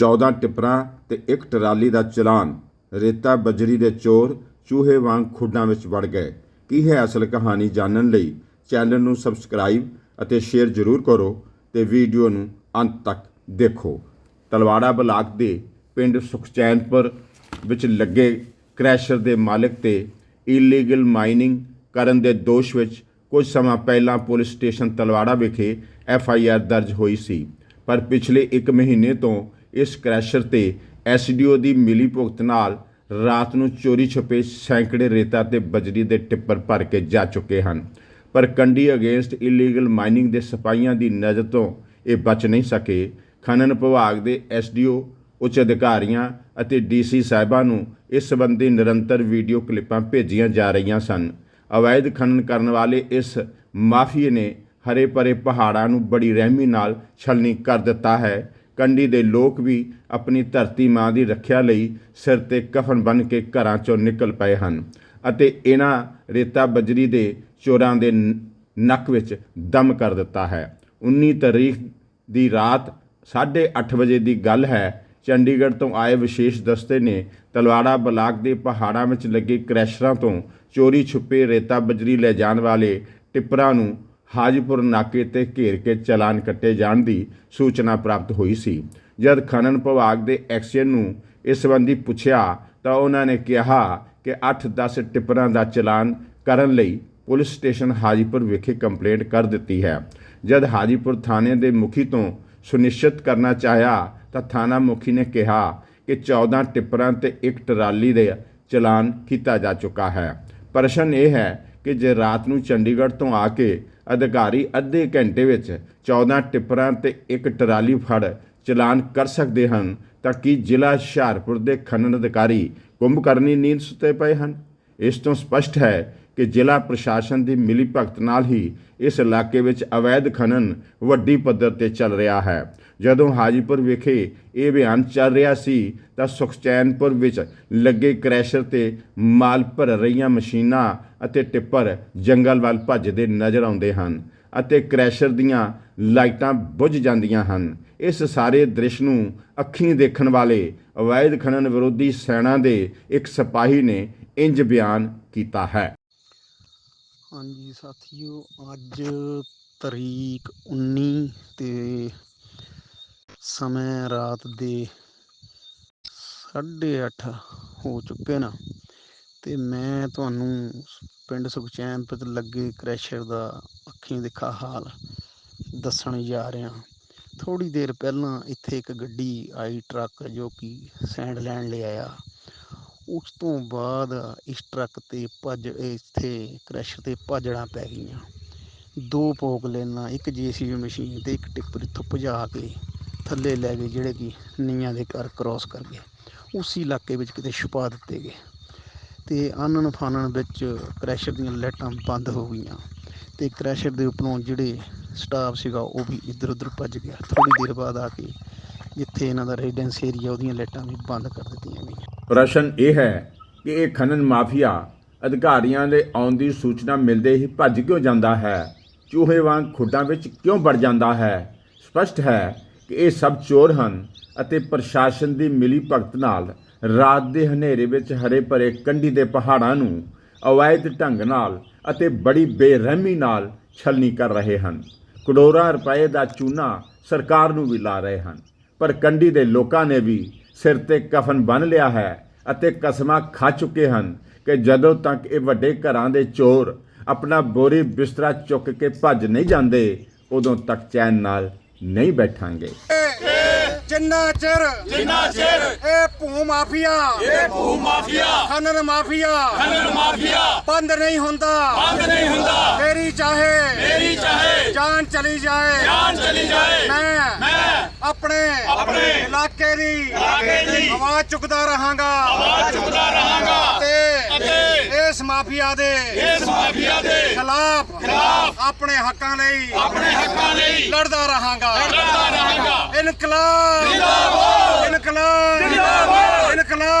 14 ਟਿੱਪਰਾਂ ਤੇ ਇੱਕ ਟਰਾਲੀ ਦਾ ਚਲਾਨ। ਰੇਤਾ, ਬਜਰੀ ਦੇ ਚੋਰ ਚੂਹੇ ਵਾਂਗ ਖੁੱਡਾਂ ਵਿੱਚ ਵੜ ਗਏ। ਕੀ ਹੈ ਅਸਲ ਕਹਾਣੀ ਜਾਣਨ ਲਈ? ਚੈਨਲ ਨੂੰ ਸਬਸਕ੍ਰਾਈਬ ਅਤੇ ਸ਼ੇਅਰ ਜ਼ਰੂਰ ਕਰੋ ਤੇ ਵੀਡੀਓ ਨੂੰ ਅੰਤ ਤੱਕ ਦੇਖੋ। ਤਲਵਾੜਾ ਬਲਾਕ ਦੇ ਪਿੰਡ ਸੁਖਚੈਨਪੁਰ ਵਿੱਚ ਲੱਗੇ ਕ੍ਰੈਸ਼ਰ ਦੇ ਮਾਲਕ ਤੇ ਇਲੀਗਲ ਮਾਈਨਿੰਗ ਕਰਨ ਦੇ ਦੋਸ਼ ਵਿੱਚ ਕੁਝ ਸਮਾਂ ਪਹਿਲਾਂ ਪੁਲਿਸ ਸਟੇਸ਼ਨ ਤਲਵਾੜਾ ਵਿਖੇ ਐਫ ਆਈ ਆਰ ਦਰਜ ਹੋਈ ਸੀ। ਪਰ ਪਿਛਲੇ 1 ਮਹੀਨੇ ਤੋਂ ਇਸ ਕ੍ਰੈਸ਼ਰ ਤੇ ਐਸਡੀਓ ਦੀ ਮਿਲੀ ਭੁਗਤ ਨਾਲ ਰਾਤ ਨੂੰ ਚੋਰੀ ਛਪੇ ਸੈਂਕੜੇ ਰੇਤਾ ਤੇ ਬਜਰੀ ਦੇ ਟਿੱਪਰ ਭਰ ਕੇ ਜਾ ਚੁੱਕੇ ਹਨ। ਪਰ ਕੰਡੀ ਅਗੇਂਸਟ ਇਲੀਗਲ ਮਾਈਨਿੰਗ ਦੇ ਸਿਪਾਹੀਆਂ ਦੀ ਨਜ਼ਰ ਤੋਂ ਇਹ ਬਚ ਨਹੀਂ ਸਕੇ। ਖਨਨ ਵਿਭਾਗ ਦੇ ਐਸਡੀਓ ਉੱਚ ਅਧਿਕਾਰੀਆਂ ਅਤੇ ਡੀਸੀ ਸਾਹਿਬਾਂ ਨੂੰ ਇਸ ਸੰਬੰਧੀ ਨਿਰੰਤਰ ਵੀਡੀਓ ਕਲਿੱਪਾਂ ਭੇਜੀਆਂ ਜਾ ਰਹੀਆਂ ਸਨ। ਅਵੈਧ ਖਨਨ ਕਰਨ ਵਾਲੇ ਇਸ ਮਾਫੀਏ ਨੇ ਹਰੇ ਭਰੇ ਪਹਾੜਾਂ ਨੂੰ ਬੜੀ ਰਹਿਮੀ ਨਾਲ ਛਲਣੀ ਕਰ ਦਿੱਤਾ ਹੈ। ਕੰਡੀ ਦੇ ਲੋਕ ਵੀ ਆਪਣੀ ਧਰਤੀ ਮਾਂ ਦੀ ਰੱਖਿਆ ਲਈ ਸਿਰ ਤੇ ਕਫਨ ਬਨ ਕੇ ਘਰਾਂ ਚੋਂ ਨਿਕਲ ਪਏ ਹਨ ਅਤੇ ਇਹਨਾਂ ਰੇਤਾ ਬਜਰੀ ਦੇ ਚੋਰਾਂ ਦੇ ਨ- ਨੱਕ ਵਿੱਚ ਦਮ ਕਰ ਦਿੱਤਾ ਹੈ। 19 ਤਾਰੀਖ ਦੀ ਰਾਤ 8:30 ਵਜੇ ਦੀ ਗੱਲ ਹੈ, ਚੰਡੀਗੜ੍ਹ ਤੋਂ ਆਏ ਵਿਸ਼ੇਸ਼ ਦਸਤੇ ਨੇ ਤਲਵਾੜਾ ਬਲਾਕ ਦੇ ਪਹਾੜਾਂ ਵਿੱਚ ਲੱਗੇ ਕ੍ਰੈਸ਼ਰਾਂ ਤੋਂ ਚੋਰੀ ਛੁਪੇ ਰੇਤਾ ਬਜਰੀ ਲੈ ਜਾਣ ਵਾਲੇ ਟਿੱਪਰਾਂ ਨੂੰ ਹਾਜੀਪੁਰ ਨਾਕੇ ਤੇ ਘੇਰ ਕੇ ਚਲਾਨ ਕੱਟੇ ਜਾਣ ਦੀ ਸੂਚਨਾ ਪ੍ਰਾਪਤ ਹੋਈ ਸੀ। ਜਦ ਖਨਨ ਵਿਭਾਗ ਦੇ ਐਕਸੀਅਨ ਨੂੰ ਇਸ ਸੰਬੰਧੀ ਪੁੱਛਿਆ, ਤਾਂ ਉਹਨਾਂ ਨੇ ਕਿਹਾ ਕਿ 8-10 ਟਿੱਪਰਾਂ ਦਾ ਚਲਾਨ ਕਰਨ ਲਈ ਪੁਲਿਸ ਸਟੇਸ਼ਨ ਹਾਜੀਪੁਰ ਵਿਖੇ ਕੰਪਲੇਂਟ ਕਰ ਦਿੱਤੀ ਹੈ। ਜਦ ਹਾਜੀਪੁਰ ਥਾਣੇ ਦੇ ਮੁਖੀ ਤੋਂ ਸੁਨਿਸ਼ਚਿਤ ਕਰਨਾ ਚਾਹਿਆ, ਤਾਂ ਥਾਣਾ ਮੁਖੀ ਨੇ ਕਿਹਾ ਕਿ 14 ਟਿੱਪਰਾਂ ਤੇ ਇੱਕ ਟਰਾਲੀ ਦੇ ਚਲਾਨ ਕੀਤਾ ਜਾ ਚੁੱਕਾ ਹੈ। ਪ੍ਰਸ਼ਨ ਇਹ ਹੈ ਕਿ ਜੇ ਰਾਤ ਨੂੰ ਚੰਡੀਗੜ੍ਹ ਤੋਂ ਆ ਕੇ ਅਧਿਕਾਰੀ ਅੱਧੇ ਘੰਟੇ ਵਿੱਚ 14 ਟਿੱਪਰਾਂ ਤੇ ਇੱਕ ਟਰਾਲੀ ਫੜ ਚਲਾਨ ਕਰ ਸਕਦੇ ਹਨ ਤਾਂ ਕਿ ਜ਼ਿਲ੍ਹਾ ਹੁਸ਼ਿਆਰਪੁਰ ਦੇ ਖਨਨ ਅਧਿਕਾਰੀ ਕੁੰਭਕਰਨੀ ਨੀਂਦ ਸੁੱਤੇ ਪਏ ਹਨ? ਇਸ ਤੋਂ ਸਪਸ਼ਟ ਹੈ ਕਿ ਜ਼ਿਲ੍ਹਾ ਪ੍ਰਸ਼ਾਸਨ ਦੀ ਮਿਲੀ ਭਗਤ ਨਾਲ ਹੀ ਇਸ ਇਲਾਕੇ ਵਿੱਚ ਅਵੈਧ ਖਨਨ ਵੱਡੀ ਪੱਧਰ ਤੇ ਚੱਲ ਰਿਹਾ ਹੈ। ਜਦੋਂ ਹਾਜੀਪੁਰ ਵਿਖੇ ਇਹ ਬਿਆਨ ਚੱਲ ਰਿਹਾ ਸੀ, ਤਾਂ ਸੁਖਚੈਨਪੁਰ ਵਿੱਚ ਲੱਗੇ ਕ੍ਰੈਸ਼ਰ ਤੇ ਮਾਲ ਭਰ ਰਹੀਆਂ ਮਸ਼ੀਨਾਂ ਅਤੇ ਟਿੱਪਰ ਜੰਗਲ ਵੱਲ ਭੱਜਦੇ ਨਜ਼ਰ ਆਉਂਦੇ ਹਨ ਅਤੇ ਕ੍ਰੈਸ਼ਰ ਦੀਆਂ ਲਾਈਟਾਂ ਬੁਝ ਜਾਂਦੀਆਂ ਹਨ। ਇਸ ਸਾਰੇ ਦ੍ਰਿਸ਼ ਨੂੰ ਅੱਖੀਂ ਦੇਖਣ ਵਾਲੇ ਅਵੈਧ ਖਨਨ ਵਿਰੋਧੀ ਸੈਨਾ ਦੇ ਇੱਕ ਸਿਪਾਹੀ ਨੇ ਇੰਜ ਬਿਆਨ ਕੀਤਾ ਹੈ। ਹਾਂਜੀ ਸਾਥੀਓ, ਅੱਜ ਤਰੀਕ 19 ਤੇ ਸਮੇਂ ਰਾਤ ਦੇ 8:30 ਹੋ ਚੁੱਕੇ ਨਾ ਤੇ ਮੈਂ ਤੁਹਾਨੂੰ ਪਿੰਡ ਸੁਖਚੈਨ ਤੇ ਲੱਗੇ ਕ੍ਰੈਸ਼ਰ ਦਾ ਅੱਖੀਂ ਦਿਖਾ ਹਾਲ ਦੱਸਣ ਜਾ ਰਿਹਾ। ਥੋੜੀ ਦੇਰ ਪਹਿਲਾਂ ਇੱਥੇ ਇੱਕ ਗੱਡੀ ਆਈ ਟਰੱਕ ਜੋ ਕਿ ਸੈਂਡ ਲੈਣ ਲਈ ਆਇਆ। ਉਸ ਤੋਂ ਬਾਅਦ ਇਸ ਟਰੱਕ ਤੇ ਭੱਜ, ਇੱਥੇ ਕ੍ਰੈਸ਼ਰ ਤੇ ਭਾਜੜਾਂ ਪੈ ਗਈਆਂ। ਦੋ ਪੋਕ ਲੈਣਾ ਇੱਕ ਜੀਸੀਬੀ ਮਸ਼ੀਨ ਤੇ ਇੱਕ ਟਿੱਪਰ ਇੱਥੋਂ ਭਜਾ ਕੇ ਥੱਲੇ ਲੈ ਗਏ, ਜਿਹੜੇ ਕਿ ਨੀਆਂ ਦੇ ਘਰ ਕ੍ਰਾਸ ਕਰ ਗਏ। ਉਸ ਇਲਾਕੇ ਵਿੱਚ ਕਿਤੇ ਛੁਪਾ ਦਿੱਤੇ ਗਏ ਤੇ ਆਨਣ ਫਾਨਣ ਵਿੱਚ ਕ੍ਰੈਸ਼ਰ ਦੀਆਂ ਲਾਈਟਾਂ ਬੰਦ ਹੋ ਗਈਆਂ ਤੇ ਕ੍ਰੈਸ਼ਰ ਦੇ ਉੱਪਰੋਂ ਜਿਹੜੇ ਸਟਾਫ ਸੀਗਾ, ਉਹ ਵੀ ਇੱਧਰ ਉੱਧਰ ਭੱਜ ਗਿਆ। ਥੋੜੀ ਦੇਰ ਬਾਅਦ ਆ ਕੇ ਜਿੱਥੇ ਇਹਨਾਂ ਦਾ ਰੈਜ਼ੀਡੈਂਸ ਏਰੀਆ ਉਹਦੀਆਂ ਲਾਈਟਾਂ ਵੀ ਬੰਦ ਕਰ ਦਿੱਤੀਆਂ ਗਈਆਂ। ਪ੍ਰਸ਼ਨ ਇਹ ਹੈ ਕਿ ਇਹ ਖਨਨ ਮਾਫੀਆ ਅਧਿਕਾਰੀਆਂ ਦੇ ਆਉਣ ਦੀ ਸੂਚਨਾ ਮਿਲਦੇ ਹੀ ਭੱਜ ਕਿਉਂ ਜਾਂਦਾ ਹੈ? ਚੂਹੇ ਵਾਂਗ ਖੁੱਡਾਂ ਵਿੱਚ ਕਿਉਂ ਵੜ ਜਾਂਦਾ ਹੈ? ਸਪਸ਼ਟ ਹੈ ਕਿ ਇਹ ਸਭ ਚੋਰ ਹਨ ਅਤੇ ਪ੍ਰਸ਼ਾਸਨ ਦੀ ਮਿਲੀ ਭਗਤ ਨਾਲ ਰਾਤ ਦੇ ਹਨੇਰੇ ਵਿੱਚ ਹਰੇ ਭਰੇ ਕੰਢੀ ਦੇ ਪਹਾੜਾਂ ਨੂੰ ਅਵੈਧ ਢੰਗ ਨਾਲ ਅਤੇ ਬੜੀ ਬੇਰਹਿਮੀ ਨਾਲ ਛਲਨੀ ਕਰ ਰਹੇ ਹਨ। ਕਰੋੜਾਂ ਰੁਪਏ ਦਾ ਚੂਨਾ ਸਰਕਾਰ ਨੂੰ ਵੀ ਲਾ ਰਹੇ ਹਨ। ਪਰ ਕੰਢੀ ਦੇ ਲੋਕਾਂ ਨੇ ਵੀ ਸਿਰ ਤੇ ਕਫਨ ਬੰਨ ਲਿਆ ਹੈ ਅਤੇ ਕਸਮਾਂ ਖਾ ਚੁੱਕੇ ਹਨ ਕਿ ਜਦੋਂ ਤੱਕ ਇਹ ਵੱਡੇ ਘਰਾਂ ਦੇ ਚੋਰ ਆਪਣਾ ਬੋਰੀ ਬਿਸਤਰਾ ਚੁੱਕ ਕੇ ਭੱਜ ਨਹੀਂ ਜਾਂਦੇ ਉਦੋਂ ਤੱਕ ਚੈਨ ਨਾਲ ਨਹੀਂ ਬੈਠਾਂਗੇ। ਜਿੰਨਾ ਚਿਰ ਜਿੰਨਾ ਚਿਰ ਇਹ ਭੂ ਮਾਫੀਆ ਇਹ ਭੂ ਮਾਫੀਆ ਖਨਨ ਮਾਫੀਆ ਖਨਨ ਮਾਫੀਆ ਬੰਦ ਨਹੀਂ ਹੁੰਦਾ। ਬੰਦ ਨਹੀਂ ਹੁੰਦਾ। ਮੇਰੀ ਚਾਹੇ। ਮੇਰੀ ਚਾਹੇ। ਜਾਨ ਚਲੀ ਜਾਏ। ਜਾਨ ਚਲੀ ਜਾਏ। ਮੈਂ ਮੈਂ ਆਪਣੇ ਆਪਣੇ ਇਲਾਕੇ ਦੀ ਇਲਾਕੇ ਦੀ ਆਵਾਜ਼ ਚੁੱਕਦਾ ਰਹਾਂਗਾ। ਆਵਾਜ਼ ਚੁੱਕਦਾ ਰਹਾਂਗਾ। ਤੇ ਅਤੇ ਇਸ ਮਾਫੀਆ ਦੇ ਇਸ ਮਾਫੀਆ ਦੇ ਖਿਲਾਫ ਖਿਲਾਫ ਆਪਣੇ ਹੱਕਾਂ ਲਈ ਆਪਣੇ ਹੱਕਾਂ ਲਈ ਲੜਦਾ ਰਹਾਂਗਾ। ਲੜਦਾ ਰਹਾਂਗਾ। ਇਨਕਲਾਬ। ਜ਼ਿੰਦਾਬਾਦ। ਇਨਕਲਾਬ। ਜ਼ਿੰਦਾਬਾਦ। ਇਨਕਲਾਬ।